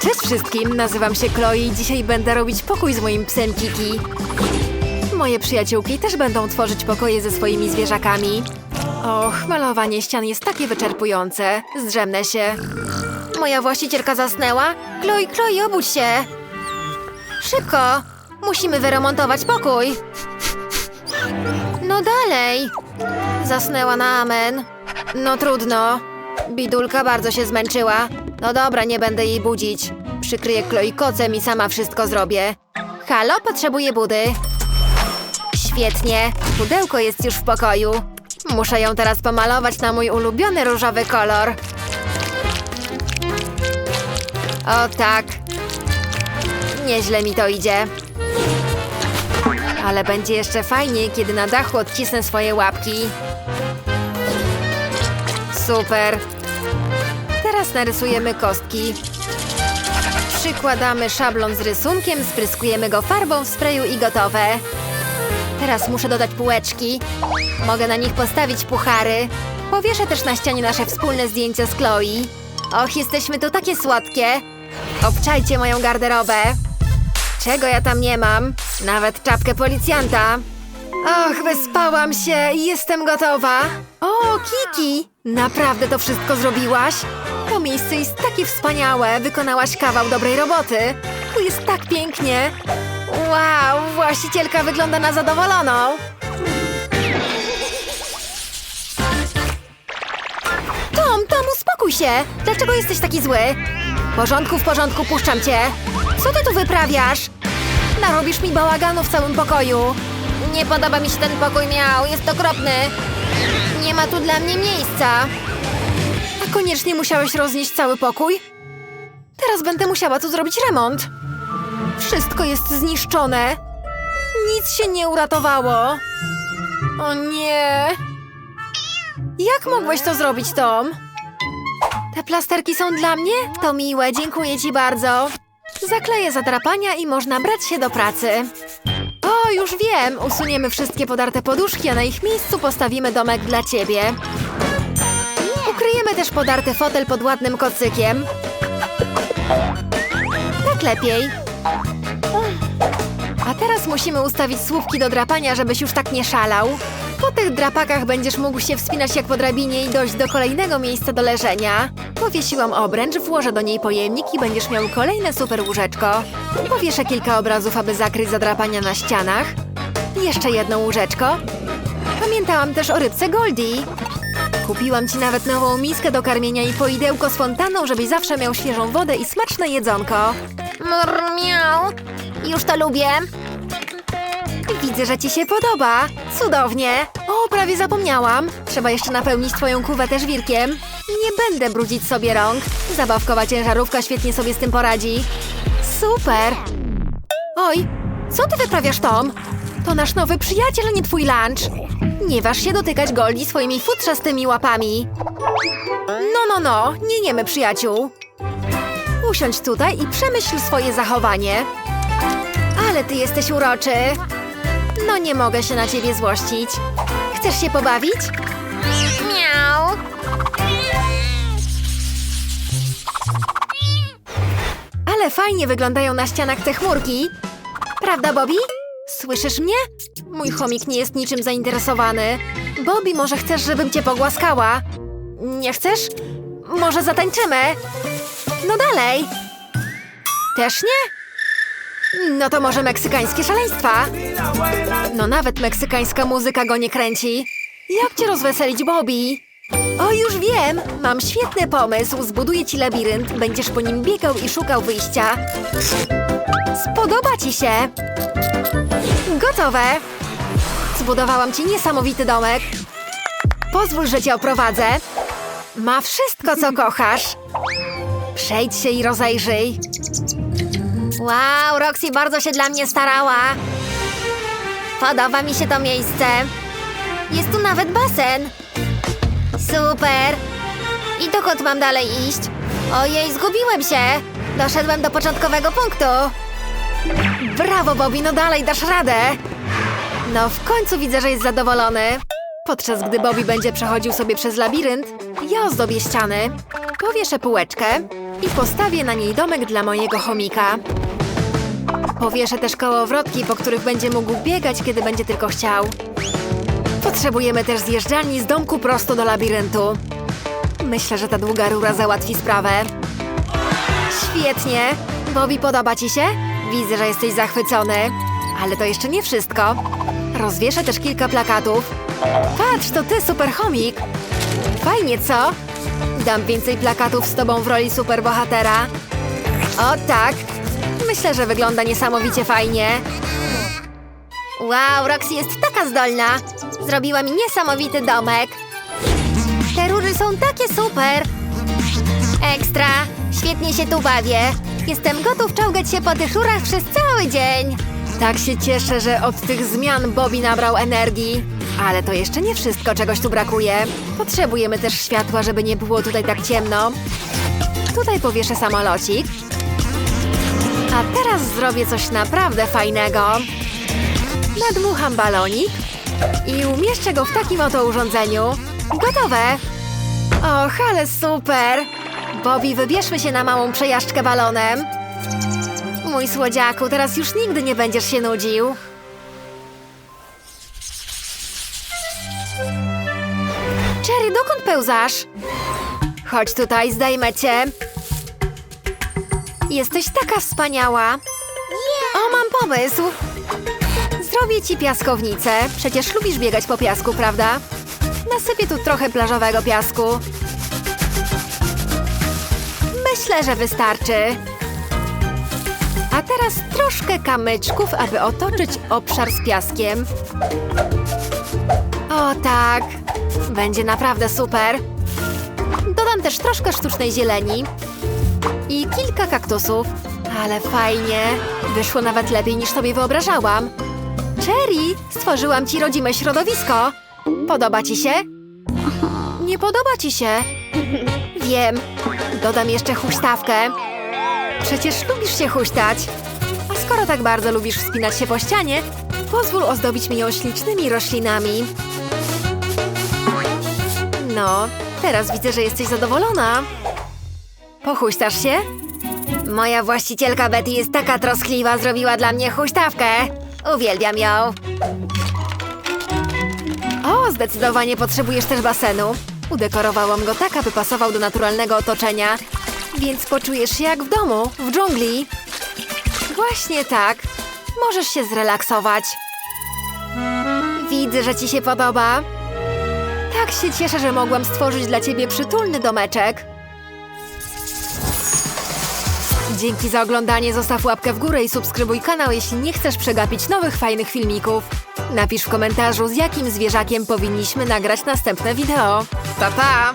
Cześć wszystkim, nazywam się Chloe i dzisiaj będę robić pokój z moim psem Kiki. Moje przyjaciółki też będą tworzyć pokoje ze swoimi zwierzakami. Och, malowanie ścian jest takie wyczerpujące. Zdrzemnę się. Moja właścicielka zasnęła? Chloe, Chloe, obudź się! Szybko! Musimy wyremontować pokój. No dalej! Zasnęła na amen. No trudno. Bidulka bardzo się zmęczyła. No dobra, nie będę jej budzić. Przykryję Chloe kocem i sama wszystko zrobię. Halo, potrzebuję budy. Świetnie. Pudełko jest już w pokoju. Muszę ją teraz pomalować na mój ulubiony różowy kolor. O tak. Nieźle mi to idzie. Ale będzie jeszcze fajniej, kiedy na dachu odcisnę swoje łapki. Super. Teraz narysujemy kostki. Przykładamy szablon z rysunkiem, spryskujemy go farbą w sprayu i gotowe. Teraz muszę dodać półeczki. Mogę na nich postawić puchary. Powieszę też na ścianie nasze wspólne zdjęcia z Chloe. Och, jesteśmy tu takie słodkie. Obczajcie moją garderobę. Czego ja tam nie mam? Nawet czapkę policjanta. Och, wyspałam się i jestem gotowa. O, Kiki! Naprawdę to wszystko zrobiłaś? To miejsce jest takie wspaniałe. Wykonałaś kawał dobrej roboty. Tu jest tak pięknie. Wow, właścicielka wygląda na zadowoloną. Tom, Tom, uspokój się! Dlaczego jesteś taki zły? W porządku, w porządku, puszczam cię. Co ty tu wyprawiasz? Narobisz mi bałaganu w całym pokoju. Nie podoba mi się ten pokój miał, jest okropny. Nie ma tu dla mnie miejsca. Koniecznie musiałeś roznieść cały pokój? Teraz będę musiała tu zrobić remont. Wszystko jest zniszczone. Nic się nie uratowało. O nie. Jak mogłeś to zrobić, Tom? Te plasterki są dla mnie? To miłe, dziękuję ci bardzo. Zakleję zadrapania i można brać się do pracy. O, już wiem! Usuniemy wszystkie podarte poduszki, a na ich miejscu postawimy domek dla ciebie. Ukryjemy też podarty fotel pod ładnym kocykiem. Tak lepiej. A teraz musimy ustawić słupki do drapania, żebyś już tak nie szalał. Po tych drapakach będziesz mógł się wspinać jak po drabinie i dojść do kolejnego miejsca do leżenia. Powiesiłam obręcz, włożę do niej pojemnik i będziesz miał kolejne super łóżeczko. Powieszę kilka obrazów, aby zakryć zadrapania na ścianach. Jeszcze jedno łóżeczko. Pamiętałam też o rybce Goldie. Kupiłam ci nawet nową miskę do karmienia i poidełko z fontaną, żebyś zawsze miał świeżą wodę i smaczne jedzonko. Miau. Już to lubię. Widzę, że ci się podoba. Cudownie. O, prawie zapomniałam. Trzeba jeszcze napełnić twoją kuwetę żwirkiem. Nie będę brudzić sobie rąk. Zabawkowa ciężarówka świetnie sobie z tym poradzi. Super. Oj, co ty wyprawiasz, Tom? To nasz nowy przyjaciel, nie twój lunch. Nie waż się dotykać Goldi swoimi futrzastymi łapami. No, no, no, nie niemy przyjaciół. Usiądź tutaj i przemyśl swoje zachowanie. Ale ty jesteś uroczy. No nie mogę się na ciebie złościć. Chcesz się pobawić? Miau. Ale fajnie wyglądają na ścianach te chmurki. Prawda, Bobby? Słyszysz mnie? Mój chomik nie jest niczym zainteresowany. Bobby, może chcesz, żebym cię pogłaskała? Nie chcesz? Może zatańczymy? No dalej. Też nie? No to może meksykańskie szaleństwa? No nawet meksykańska muzyka go nie kręci. Jak cię rozweselić, Bobby? O, już wiem! Mam świetny pomysł. Zbuduję ci labirynt. Będziesz po nim biegał i szukał wyjścia. Spodoba ci się! Gotowe! Zbudowałam ci niesamowity domek. Pozwól, że cię oprowadzę. Ma wszystko, co kochasz. Przejdź się i rozejrzyj. Wow, Roxy bardzo się dla mnie starała. Podoba mi się to miejsce. Jest tu nawet basen. Super. I dokąd mam dalej iść? Ojej, zgubiłem się. Doszedłem do początkowego punktu. Brawo, Bobby, no dalej, dasz radę. No, w końcu widzę, że jest zadowolony. Podczas gdy Bobby będzie przechodził sobie przez labirynt, ja ozdobię ściany. Powieszę półeczkę. i postawię na niej domek dla mojego chomika. Powieszę też kołowrotki, po których będzie mógł biegać, kiedy będzie tylko chciał. Potrzebujemy też zjeżdżalni z domku prosto do labiryntu. Myślę, że ta długa rura załatwi sprawę. Świetnie! Bobby, podoba ci się? Widzę, że jesteś zachwycony. Ale to jeszcze nie wszystko. Rozwieszę też kilka plakatów. Patrz, to ty, super chomik! Fajnie, co? Dam więcej plakatów z tobą w roli superbohatera. O tak! Myślę, że wygląda niesamowicie fajnie. Wow, Roxy jest taka zdolna! Zrobiła mi niesamowity domek. Te róży są takie super! Ekstra! Świetnie się tu bawię. Jestem gotów czołgać się po tych rurach przez cały dzień. Tak się cieszę, że od tych zmian Bobby nabrał energii. Ale to jeszcze nie wszystko, czegoś tu brakuje. Potrzebujemy też światła, żeby nie było tutaj tak ciemno. Tutaj powieszę samolocik. A teraz zrobię coś naprawdę fajnego. Nadmucham balonik i umieszczę go w takim oto urządzeniu. Gotowe! Och, ale super! Bobby, wybierzmy się na małą przejażdżkę balonem. Mój słodziaku, teraz już nigdy nie będziesz się nudził. Cherry, dokąd pełzasz? Chodź tutaj, zdejmę cię. Jesteś taka wspaniała. O, mam pomysł. Zrobię ci piaskownicę. Przecież lubisz biegać po piasku, prawda? Nasypię tu trochę plażowego piasku. Myślę, że wystarczy. A teraz troszkę kamyczków, aby otoczyć obszar z piaskiem. O tak, będzie naprawdę super. Dodam też troszkę sztucznej zieleni i kilka kaktusów. Ale fajnie, wyszło nawet lepiej niż sobie wyobrażałam. Cherry, stworzyłam ci rodzime środowisko. Podoba ci się? Nie podoba ci się? Wiem. Dodam jeszcze huśtawkę. Przecież lubisz się huśtać. A skoro tak bardzo lubisz wspinać się po ścianie, pozwól ozdobić mi ją ślicznymi roślinami. No, teraz widzę, że jesteś zadowolona. Pochuśtasz się? Moja właścicielka Betty jest taka troskliwa, zrobiła dla mnie huśtawkę. Uwielbiam ją. O, zdecydowanie potrzebujesz też basenu. Udekorowałam go tak, aby pasował do naturalnego otoczenia, więc poczujesz się jak w domu, w dżungli. Właśnie tak. Możesz się zrelaksować. Widzę, że ci się podoba. Tak się cieszę, że mogłam stworzyć dla ciebie przytulny domeczek. Dzięki za oglądanie, zostaw łapkę w górę i subskrybuj kanał, jeśli nie chcesz przegapić nowych fajnych filmików. Napisz w komentarzu, z jakim zwierzakiem powinniśmy nagrać następne wideo. Pa, pa!